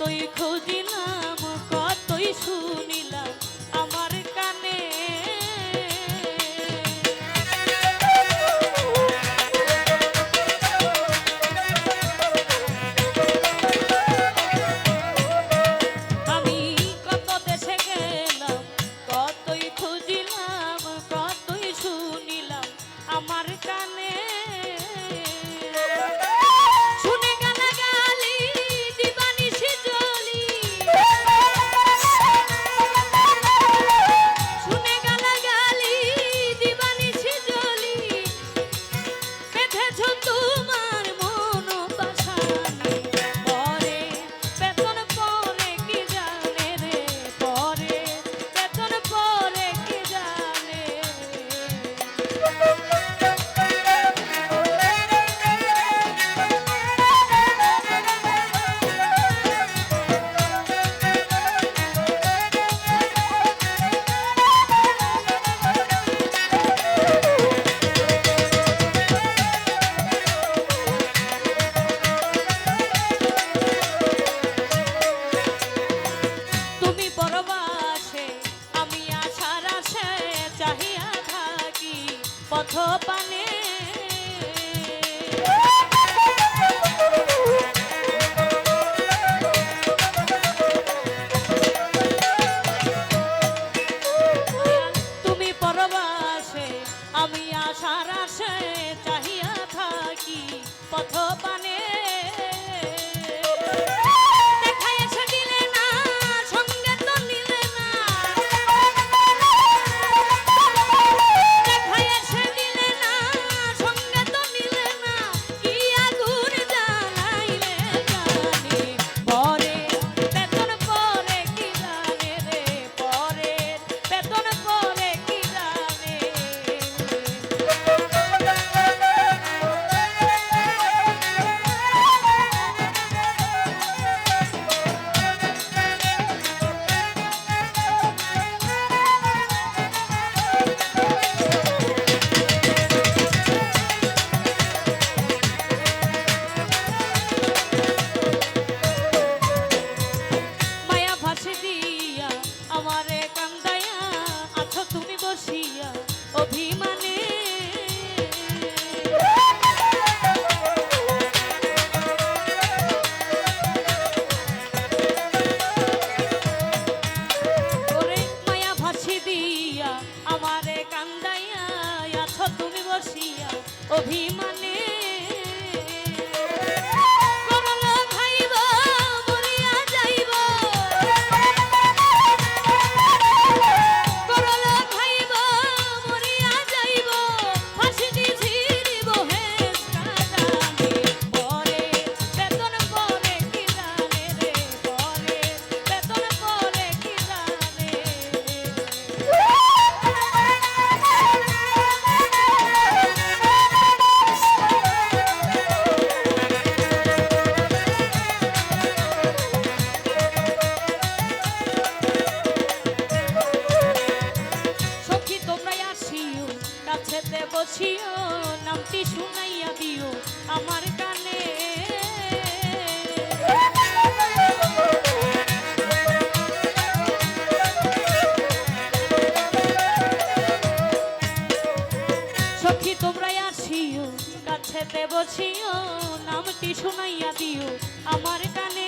কতই খুঁজিলাম কতই শুনিলাম। পথ পানে বসিয়া অভিমানে। মায়া ভাসি দিয়া আমারে কান্দাইয়া আছো তুমি বসিয়া অভিমান আসিও নামটি শুনাইয়া দিও আমার কানে। সখী তোমরা আসিও, কাছে দেবছিও নামটি শুনাইয়া দিও আমার কানে।